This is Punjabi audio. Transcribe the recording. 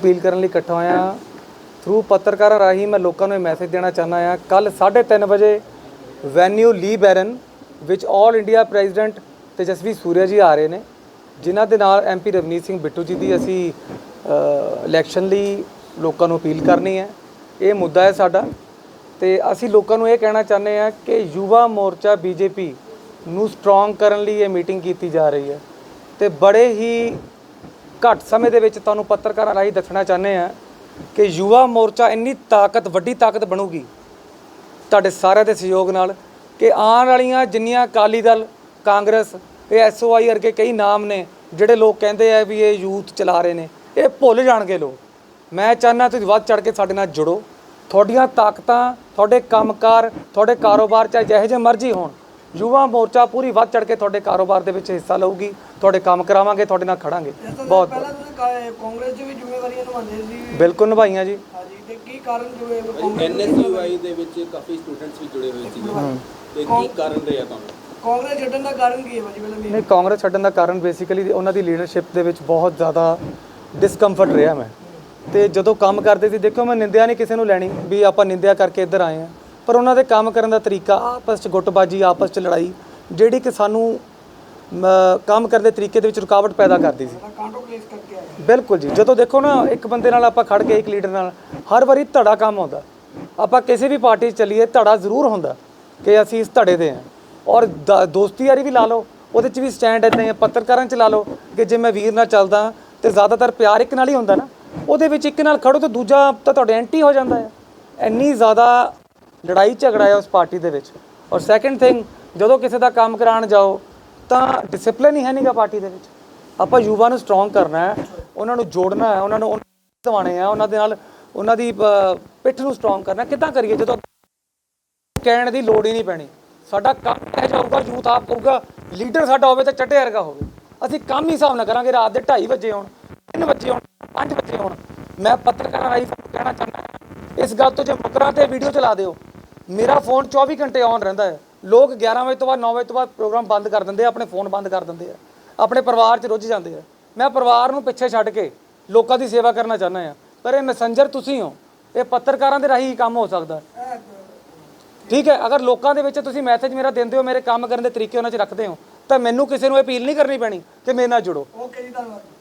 ਅਪੀਲ ਕਰਨ ਲਈ ਇਕੱਠਾ ਹੋਇਆ ਥਰੂ ਪੱਤਰਕਾਰਾਂ ਰਾਹੀਂ ਮੈਂ ਲੋਕਾਂ ਨੂੰ ਇਹ ਮੈਸੇਜ ਦੇਣਾ ਚਾਹੁੰਦਾ ਹਾਂ ਕੱਲ 3:30 ਵਜੇ ਵੈਨਿਊ ਲੀ ਬੈਰਨ ਵਿੱਚ all India president Tejasvi Surya ji ਆ ਰਹੇ ਨੇ, ਜਿਨ੍ਹਾਂ ਦੇ ਨਾਲ ਐਮਪੀ ਰਵਨੀਤ ਸਿੰਘ ਬਿੱਟੂ ਜੀ ਦੀ ਅਸੀਂ ਇਲੈਕਸ਼ਨ ਲਈ ਲੋਕਾਂ ਨੂੰ ਅਪੀਲ ਕਰਨੀ ਹੈ। ਇਹ ਮੁੱਦਾ ਹੈ ਸਾਡਾ ਤੇ ਅਸੀਂ ਲੋਕਾਂ ਨੂੰ ਇਹ ਕਹਿਣਾ ਚਾਹੁੰਦੇ ਹਾਂ ਕਿ ਯੁਵਾ ਮੋਰਚਾ ਬੀਜੇਪੀ ਨੂੰ ਸਟਰੋਂਗ ਕਰਨ ਲਈ ਇਹ ਮੀਟਿੰਗ ਕੀਤੀ ਜਾ ਰਹੀ ਹੈ ਤੇ ਬੜੇ ਹੀ ਘੱਟ ਸਮੇਂ ਦੇ ਵਿੱਚ ਤੁਹਾਨੂੰ ਪੱਤਰਕਾਰਾਂ ਰਾਹੀਂ ਦੱਸਣਾ ਚਾਹੁੰਦੇ ਆ ਕਿ ਯੁਵਾ ਮੋਰਚਾ ਇੰਨੀ ਤਾਕਤ, ਵੱਡੀ ਤਾਕਤ ਬਣੂਗੀ ਤੁਹਾਡੇ ਸਾਰਿਆਂ ਦੇ ਸਹਿਯੋਗ ਨਾਲ ਕਿ ਆਉਣ ਵਾਲੀਆਂ ਜਿੰਨੀਆਂ ਅਕਾਲੀ ਦਲ, ਕਾਂਗਰਸ, ਇਹ ਐਸਓਆਈ ਵਰਗੇ ਕਈ ਨਾਮ ਨੇ ਜਿਹੜੇ ਲੋਕ ਕਹਿੰਦੇ ਆ ਵੀ ਇਹ ਯੂਥ ਚਲਾ ਰਹੇ ਨੇ, ਇਹ ਭੁੱਲ ਜਾਣਗੇ ਲੋਕ। ਮੈਂ ਚਾਹੁੰਦਾ ਤੁਸੀਂ ਵੱਧ ਚੜ ਕੇ ਸਾਡੇ ਨਾਲ ਜੁੜੋ। ਤੁਹਾਡੀਆਂ ਤਾਕਤਾਂ, ਤੁਹਾਡੇ ਕੰਮਕਾਰ, ਤੁਹਾਡੇ ਕਾਰੋਬਾਰ ਚਾਹੇ ਜਿਹੋ ਜਿਹੇ ਮਰਜ਼ੀ ਹੋਣ ਯੁਵਾ ਮੋਰਚਾ ਪੂਰੀ ਵੱਧ ਚੜ ਕੇ ਤੁਹਾਡੇ ਕਾਰੋਬਾਰ ਦੇ ਵਿੱਚ ਹਿੱਸਾ ਲਊਗੀ ਤੁਹਾਡੇ ਕੰਮ ਕਰਾਵਾਂਗੇ ਤੁਹਾਡੇ ਨਾਲ ਖੜਾਂਗੇ। ਬਹੁਤ ਪਹਿਲਾਂ ਤੁਸੀਂ ਕਾ- ਕਾਂਗਰਸ 'ਚ ਵੀ ਜ਼ਿੰਮੇਵਾਰੀਆਂ ਨਿਭਾਉਂਦੇ ਸੀ। ਬਿਲਕੁਲ ਨਿਭਾਈਆਂ ਜੀ। ਹਾਂਜੀ ਤੇ ਕੀ ਕਾਰਨ ਜਿਵੇਂ ਕਾਂਗਰਸ ਐਨਐਸਯੂਆਈ ਦੇ ਵਿੱਚ ਕਾਫੀ ਸਟੂਡੈਂਟਸ ਵੀ ਜੁੜੇ ਹੋਏ ਸੀ ਤੇ ਕੀ ਕਾਰਨ ਰਿਹਾ ਤੁਹਾਨੂੰ? ਕਾਂਗਰਸ ਛੱਡਣ ਦਾ ਕਾਰਨ ਕੀ ਹੈ ਭਾਜੀ ਪਹਿਲਾਂ ਨਹੀਂ ਕਾਂਗਰਸ ਛੱਡਣ ਦਾ ਕਾਰਨ ਬੇਸਿਕਲੀ ਉਹਨਾਂ ਦੀ ਲੀਡਰਸ਼ਿਪ ਦੇ ਵਿੱਚ ਬਹੁਤ ਜ਼ਿਆਦਾ ਡਿਸਕੰਫਰਟ ਰਿਹਾ ਮੈਂ। ਤੇ ਜਦੋਂ ਕੰਮ ਕਰਦੇ ਸੀ ਦੇਖੋ ਮੈਂ ਨਿੰਦਿਆ ਨਹੀਂ ਕਿਸੇ ਨੂੰ ਲੈਣੀ ਵੀ ਆਪਾਂ ਨਿੰਦਿਆ ਕਰਕੇ ਇੱਧਰ ਆਏ ਆ ਪਰ ਉਹਨਾਂ ਦੇ ਕੰਮ ਕਰਨ ਦਾ ਤਰੀਕਾ ਆਪਸ 'ਚ ਗੁੱਟਬਾਜੀ, ਆਪਸ 'ਚ ਲੜਾਈ, ਜਿਹੜੀ ਕਿ ਸਾਨੂੰ ਕੰਮ ਕਰਨ ਦੇ ਤਰੀਕੇ ਦੇ ਵਿੱਚ ਰੁਕਾਵਟ ਪੈਦਾ ਕਰਦੀ ਸੀ। ਬਿਲਕੁਲ ਜੀ। ਜਦੋਂ ਦੇਖੋ ਨਾ, ਇੱਕ ਬੰਦੇ ਨਾਲ ਆਪਾਂ ਖੜ ਕੇ, ਇੱਕ ਲੀਡਰ ਨਾਲ, ਹਰ ਵਾਰੀ ਧੜਾ ਕੰਮ ਆਉਂਦਾ। ਆਪਾਂ ਕਿਸੇ ਵੀ ਪਾਰਟੀ 'ਚ ਚੱਲੀਏ, ਧੜਾ ਜ਼ਰੂਰ ਹੁੰਦਾ ਕਿ ਅਸੀਂ ਇਸ ਧੜੇ ਦੇ ਹਾਂ। ਔਰ ਦ- ਦੋਸਤੀ ਯਾਰੀ ਵੀ ਲਾ ਲਓ, ਉਹਦੇ 'ਚ ਵੀ ਸਟੈਂਡ ਇਦਾਂ ਹੀ ਹੈ ਪੱਤਰਕਾਰਾਂ 'ਚ ਲਾ ਲਓ ਕਿ ਜੇ ਮੈਂ ਵੀਰ ਨਾਲ ਚੱਲਦਾ ਤੇ ਜ਼ਿਆਦਾਤਰ ਪਿਆਰ ਇੱਕ ਨਾਲ ਹੀ ਹੁੰਦਾ ਨਾ, ਉਹਦੇ ਵਿੱਚ ਇੱਕ ਨਾਲ ਖੜੋ ਤਾਂ ਦੂਜਾ ਤਾਂ ਤੁਹਾਡੇ ਐਂਟੀ ਹੋ ਜਾਂਦਾ ਹੈ ਇੰਨੀ ਜ਼ਿਆਦਾ ਲੜਾਈ ਝਗੜਾ ਹੈ ਉਸ ਪਾਰਟੀ ਦੇ ਵਿੱਚ। ਔਰ ਸੈਕੰਡ ਥਿੰਗ ਜਦੋਂ ਕਿਸੇ ਦਾ ਕੰਮ ਕਰਾਉਣ ਜਾਓ, ਤਾਂ ਡਿਸਪਲਿਨ ਹੀ ਹੈ ਨਹੀਂਗਾ ਪਾਰਟੀ ਦੇ ਵਿੱਚ। ਆਪਾਂ ਯੂਵਾ ਨੂੰ ਸਟਰੋਂਗ ਕਰਨਾ ਹੈ, ਉਹਨਾਂ ਨੂੰ ਜੋੜਨਾ ਹੈ, ਉਹਨਾਂ ਨੂੰ ਦਵਾਣੇ ਆ, ਉਹਨਾਂ ਦੇ ਨਾਲ ਉਹਨਾਂ ਦੀ ਪਿੱਠ ਨੂੰ ਸਟਰੋਂਗ ਕਰਨਾ ਕਿੱਦਾਂ ਕਰੀਏ ਜਦੋਂ ਕਹਿਣ ਦੀ ਲੋੜ ਹੀ ਨਹੀਂ ਪੈਣੀ। ਸਾਡਾ ਕੰਮ ਇਹ ਜਾਊਗਾ, ਯੂਥ ਆਪ ਕਹੂਗਾ ਲੀਡਰ ਸਾਡਾ ਹੋਵੇ ਤਾਂ ਚੱਟੇ ਵਰਗਾ ਹੋਵੇ। ਅਸੀਂ ਕੰਮ ਹੀ ਹਿਸਾਬ ਨਾਲ ਕਰਾਂਗੇ, ਰਾਤ ਦੇ 2:30 ਵਜੇ ਹੋਣ 3 ਵਜੇ ਆਉਣ 5 ਵਜੇ ਹੋਣ ਮੈਂ ਪੱਤਰਕਾਰਾਂ ਰਾਹੀਂ ਕਹਿਣਾ ਚਾਹੁੰਦਾ ਇਸ ਗੱਲ ਤੋਂ ਜੇ ਮੁਕਰਾਂ ਤੇ ਵੀਡੀਓ ਚਲਾ ਦਿਓ ਮੇਰਾ ਫੋਨ 24 ਘੰਟੇ ਔਨ ਰਹਿੰਦਾ ਹੈ। ਲੋਕ 11 ਵਜੇ ਤੋਂ ਬਾਅਦ 9 ਵਜੇ ਤੋਂ ਬਾਅਦ ਪ੍ਰੋਗਰਾਮ ਬੰਦ ਕਰ ਦਿੰਦੇ ਆ, ਆਪਣੇ ਫੋਨ ਬੰਦ ਕਰ ਦਿੰਦੇ ਆ। ਆਪਣੇ ਪਰਿਵਾਰ 'ਚ ਰੁੱਝ ਜਾਂਦੇ ਆ। ਮੈਂ ਪਰਿਵਾਰ ਨੂੰ ਪਿੱਛੇ ਛੱਡ ਕੇ ਲੋਕਾਂ ਦੀ ਸੇਵਾ ਕਰਨਾ ਚਾਹੁੰਦਾ ਆ ਪਰ ਇਹ ਮੈਸੇਂਜਰ ਤੁਸੀਂ ਹੋ। ਇਹ ਪੱਤਰਕਾਰਾਂ ਦੇ ਰਾਹੀਂ ਹੀ ਕੰਮ ਹੋ ਸਕਦਾ ਠੀਕ ਹੈ, ਅਗਰ ਲੋਕਾਂ ਦੇ ਵਿੱਚ ਤੁਸੀਂ ਮੈਸੇਜ ਮੇਰਾ ਦਿੰਦੇ ਹੋ, ਮੇਰੇ ਕੰਮ ਕਰਨ ਦੇ ਤਰੀਕੇ ਉਹਨਾਂ 'ਚ ਰੱਖਦੇ ਹੋ, ਤਾਂ ਮੈਨੂੰ ਕਿਸੇ ਨੂੰ ਅਪੀਲ ਨਹੀਂ ਕਰਨੀ ਪੈਣੀ ਕਿ ਮੇਰੇ ਨਾਲ ਜੁੜੋ। ਓਕੇ ਜੀ, ਧੰਨਵਾਦ।